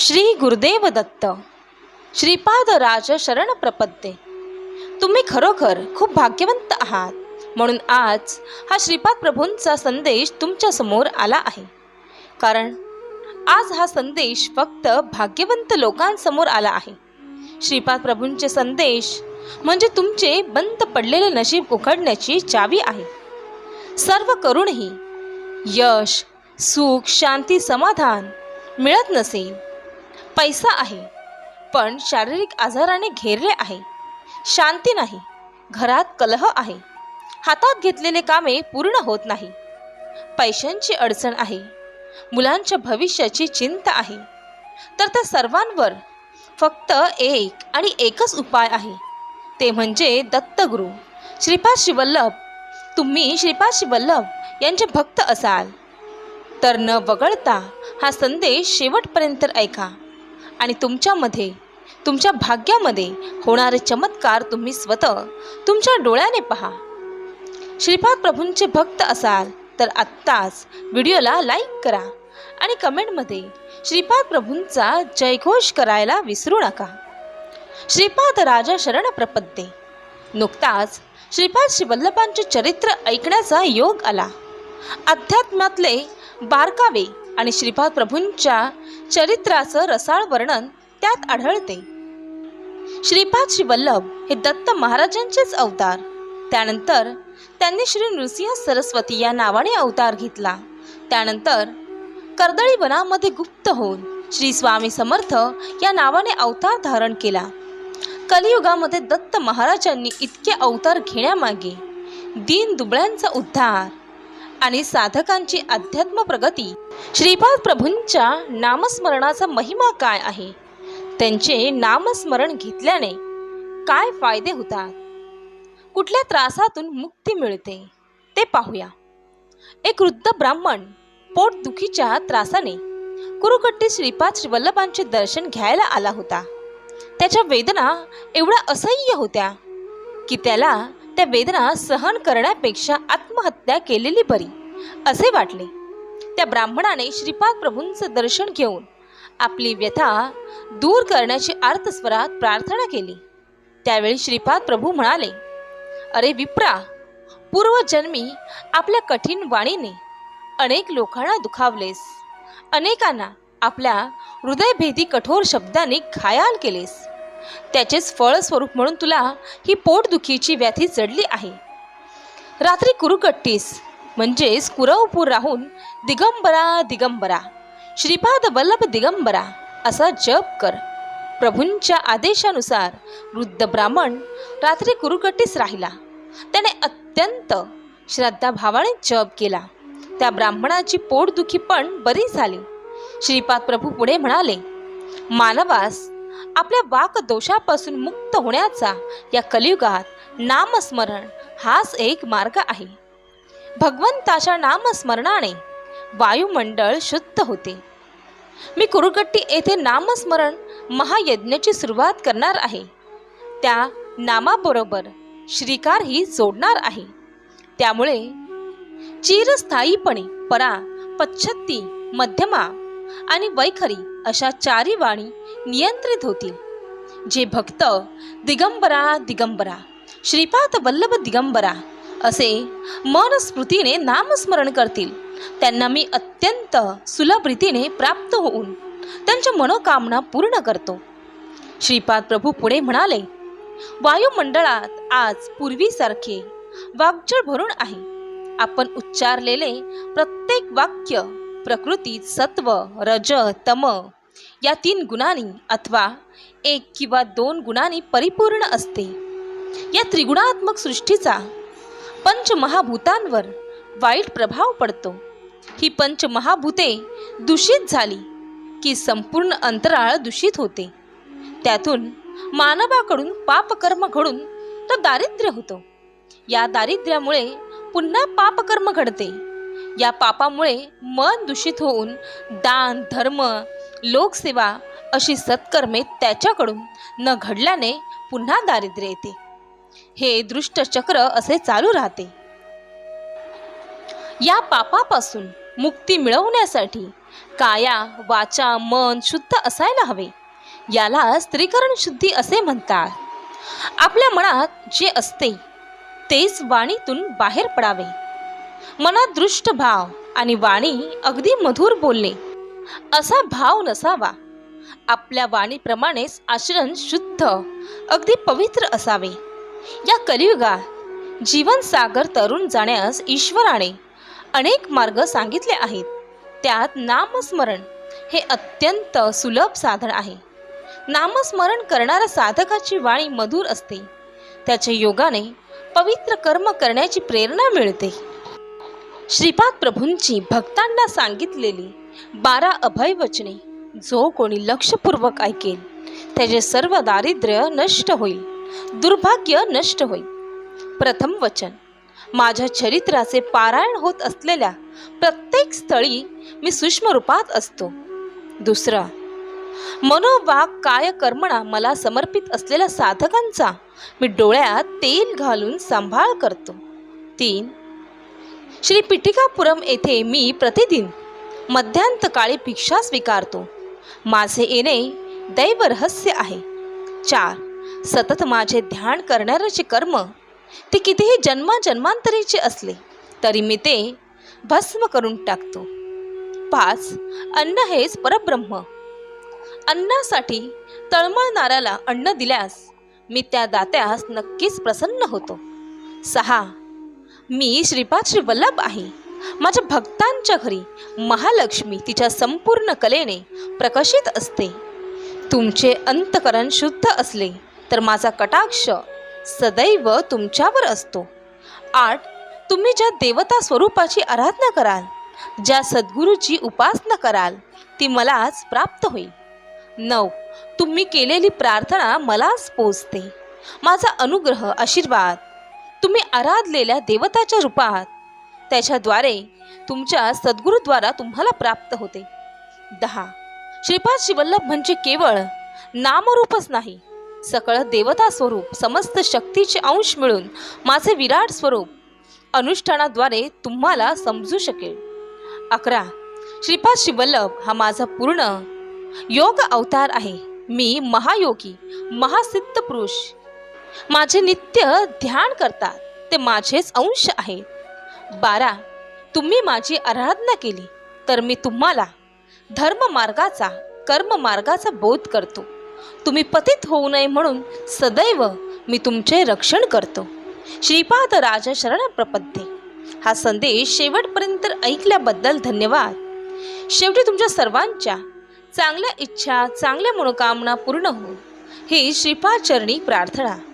श्री गुरुदेव दत्त. श्रीपाद राज शरण प्रपत्ते. तुम्ही खरोखर खूप भाग्यवंत आहात. म्हणून आज हा श्रीपाद प्रभूंचा संदेश तुमच्यासमोर आला आहे. कारण आज हा संदेश फक्त भाग्यवंत लोकांसमोर आला आहे. श्रीपाद प्रभूंचे संदेश म्हणजे तुमचे बंद पडलेले नशीब उघडण्याची चावी आहे. सर्व करूनही यश सुख शांती समाधान मिळत नसेल पैसा आहे. पण शारीरिक आजाराने घेरले आहे. शांती नाही. घरात कलह आहे. हातात घेतलेले कामे पूर्ण होत नाही. पैशांची अडचण आहे. मुलांच्या भविष्याची चिंता आहे. तर त्या सर्वांवर फक्त एक आणि एकच उपाय आहे. ते म्हणजे दत्तगुरू. श्रीपाद शिवल्लभ. तुम्ही श्रीपाद शिवल्लभ यांचे भक्त असाल. तर न वगळता हा संदेश शेवटपर्यंत ऐका. आणि तुमच्यामध्ये तुमच्या भाग्यामध्ये होणारे चमत्कार तुम्ही स्वतः तुमच्या डोळ्याने पहा. श्रीपाद प्रभूंचे भक्त असाल तर आत्ताच व्हिडिओला लाईक करा आणि कमेंटमध्ये श्रीपाद प्रभूंचा जयघोष करायला विसरू नका. श्रीपाद राजा शरण प्रपद्ये नुकताच श्रीपाद श्रीवल्लभांचे चरित्र ऐकण्याचा योग आला. अध्यात्मातले बारकावे आणि श्रीपाद प्रभूंच्या चरित्राचं रसाळ वर्णन त्यात आढळते. श्रीपाद श्रीवल्लभ हे दत्त महाराजांचेच अवतार. त्यानंतर त्यांनी श्री नृसिंह सरस्वती या नावाने अवतार घेतला. त्यानंतर कर्दळी वनामध्ये गुप्त होऊन श्री स्वामी समर्थ या नावाने अवतार धारण केला. कलियुगामध्ये दत्त महाराजांनी इतके अवतार घेण्यामागे दीन दुबळ्यांचा उद्धार आणि साधकांची अध्यात्म प्रगती. श्रीपाद प्रभूंच्या नामस्मरणाचा महिमा काय आहे? त्यांचे नामस्मरण घेतल्याने काय फायदे होतात? कुठल्या त्रासातून मुक्ती मिळते? ते पाहूया. एक वृद्ध ब्राह्मण पोटदुखीच्या त्रासाने कुरुकट्टी श्रीपाद श्रीवल्लभांचे दर्शन घ्यायला आला होता. त्याच्या वेदना एवढ्या असह्य होत्या की त्याला त्या वेदना सहन करण्यापेक्षा आत्महत्या केलेली बरी असे वाटले. त्या ब्राह्मणाने श्रीपाद प्रभूंचं दर्शन घेऊन आपली व्यथा दूर करण्याची आर्तस्वरात प्रार्थना केली. त्यावेळी श्रीपाद प्रभू म्हणाले अरे विप्रा पूर्वजन्मी आपल्या कठीण वाणीने अनेक लोकांना दुखावलेस अनेकांना आपल्या हृदयभेदी कठोर शब्दाने घायाल केलेस. त्याचेच फळस्वरूप म्हणून तुला ही पोटदुखीची व्याधी जडली आहे. रात्री कुरुकट्टीस म्हणजेच कुरवपूर राहून दिगंबरा दिगंबरा. श्रीपाद वल्लभ दिगंबरा असा जप कर. प्रभूंच्या आदेशानुसार वृद्ध ब्राह्मण रात्री कुरुकट्टीस राहिला. त्याने अत्यंत श्रद्धाभावाने जप केला. त्या ब्राह्मणाची पोटदुखी पण बरी झाली. श्रीपाद प्रभू पुढे म्हणाले मानवास आपल्या वाक दोषापासून मुक्त होण्याचा या कलियुगात नामस्मरण हाच एक मार्ग आहे. भगवंताच्या नामस्मरणाने वायुमंडळ शुद्ध होते. मी कुरुकट्टी येथे नामस्मरण महायज्ञाची सुरुवात करणार आहे. त्या नामाबरोबर श्रीकारही जोडणार आहे. त्यामुळे चिरस्थायीपणे परा पच्छत्ती मध्यमा आणि वैखरी अशा चारी वाणी नियंत्रित होतील. जे भक्त दिगंबरा दिगंबरा श्रीपाद वल्लभ दिगंबरा असे मनस्मृतीने नामस्मरण करतील त्यांना मी अत्यंत सुलभ रीतीने प्राप्त होऊन त्यांच्या मनोकामना पूर्ण करतो. श्रीपाद प्रभू पुढे म्हणाले वायुमंडळात आज पूर्वीसारखे वाक्जळ भरून आहे. आपण उच्चारलेले प्रत्येक वाक्य प्रकृतीत सत्व रज तम या तीन गुणांनी अथवा एक किंवा दोन गुणांनी परिपूर्ण असते. या त्रिगुणात्मक सृष्टीचा पंचमहाभूतांवर वाईट प्रभाव पडतो. ही पंचमहाभूते दूषित झाली की संपूर्ण अंतराळ दूषित होते. त्यातून मानवाकडून पापकर्म घडून तो दारिद्र्य होतो. या दारिद्र्यामुळे पुन्हा पापकर्म घडते. या पापामुळे मन दूषित होऊन दान धर्म लोकसेवा अशी सत्कर्मे त्याच्याकडून न घडल्याने पुन्हा दारिद्र्य येते. हे दृष्ट चक्र असे चालू राहते. या पापापासून मुक्ती मिळवण्यासाठी काया वाचा मन शुद्ध असायला हवे. याला स्त्रीकरण शुद्धी असे म्हणतात. आपल्या मनात जे असते तेच वाणीतून बाहेर पडावे. मनात दृष्ट भाव आणि वाणी अगदी मधुर बोलणे असा भाव नसावा. आपल्या वाणीप्रमाणेच आचरण शुद्ध अगदी पवित्र असावे. या कलियुगात जीवन सागर तरुण जाण्यास ईश्वराने अनेक मार्ग सांगितले आहेत. त्यात नामस्मरण हे अत्यंत सुलभ साधन आहे. नामस्मरण करणाऱ्या साधकाची वाणी मधुर असते. त्याच्या योगाने पवित्र कर्म करण्याची प्रेरणा मिळते. श्रीपाद प्रभूंची भक्तांना सांगितलेली बारा अभय वचने. जो कोणी लक्षपूर्वक ऐकेल त्याचे सर्व दारिद्र्य नष्ट होईल. दुर्भाग्य नष्ट होईल. प्रथम वचन. माझ्या चरित्राचे पारायण होत असलेल्या प्रत्येक स्थळी मी सूक्ष्म रूपात असतो. दुसरं. मनोवाक काय कर्मणा मला समर्पित असलेल्या साधकांचा मी डोळ्यात तेल घालून सांभाळ करतो. तीन. श्री पिठिकापुरम येथे मी प्रतिदिन मध्यांतकाळी भिक्षा स्वीकारतो. माझे येणे दैव रहस्य आहे. चार. सतत माझे ध्यान करणाऱ्याचे कर्म ते कितीही जन्माजन्मांतरीचे असले तरी मी ते भस्म करून टाकतो. पाच. अन्न हेच परब्रह्म. अन्नासाठी तळमळणाऱ्याला अन्न दिल्यास मी त्या दात्यास नक्कीच प्रसन्न होतो. सहा. मी श्रीपाद श्री वल्लभ आहे. माझ्या भक्तांच्या घरी महालक्ष्मी तिच्या संपूर्ण कलेने प्रकाशित असते. तुमचे अंतकरण शुद्ध असले तर माझा कटाक्ष सदैव तुमच्यावर असतो. आठ तुम्ही ज्या देवता स्वरूपाची आराधना कराल ज्या सद्गुरूची उपासना कराल ती मलाच प्राप्त होईल. नऊ तुम्ही केलेली प्रार्थना मलाच पोचते. माझा अनुग्रह आशीर्वाद. तुम्ही आराधलेल्या देवताच्या रूपात त्याच्याद्वारे तुमच्या सद्गुरूद्वारा तुम्हाला प्राप्त होते. दहा. श्रीपाद शिवल्लभ म्हणजे केवळ नामरूपच नाही. सकळ देवता स्वरूप समस्त शक्तीचे अंश मिळून माझे विराट स्वरूप अनुष्ठानाद्वारे तुम्हाला समजू शकेल. अकरा. श्रीपाद शिवल्लभ हा माझा पूर्ण योग अवतार आहे. मी महायोगी महासिद्ध पुरुष. माझे नित्य ध्यान करतात. ते माझेच अंश आहेत बारा तुम्ही माझी आराधना केली तर मी तुम्हाला धर्म मार्गाचा कर्म मार्गाचा बोध करतो. तुम्ही पतित होऊ नये म्हणून सदैव मी तुमचे रक्षण करतो. श्रीपाद राजा शरण प्रपद्ये हा संदेश शेवटपर्यंत ऐकल्याबद्दल धन्यवाद. शेवटी तुमच्या सर्वांच्या चांगल्या इच्छा चांगल्या मनोकामना पूर्ण हो ही श्रीपाद चरणी प्रार्थना.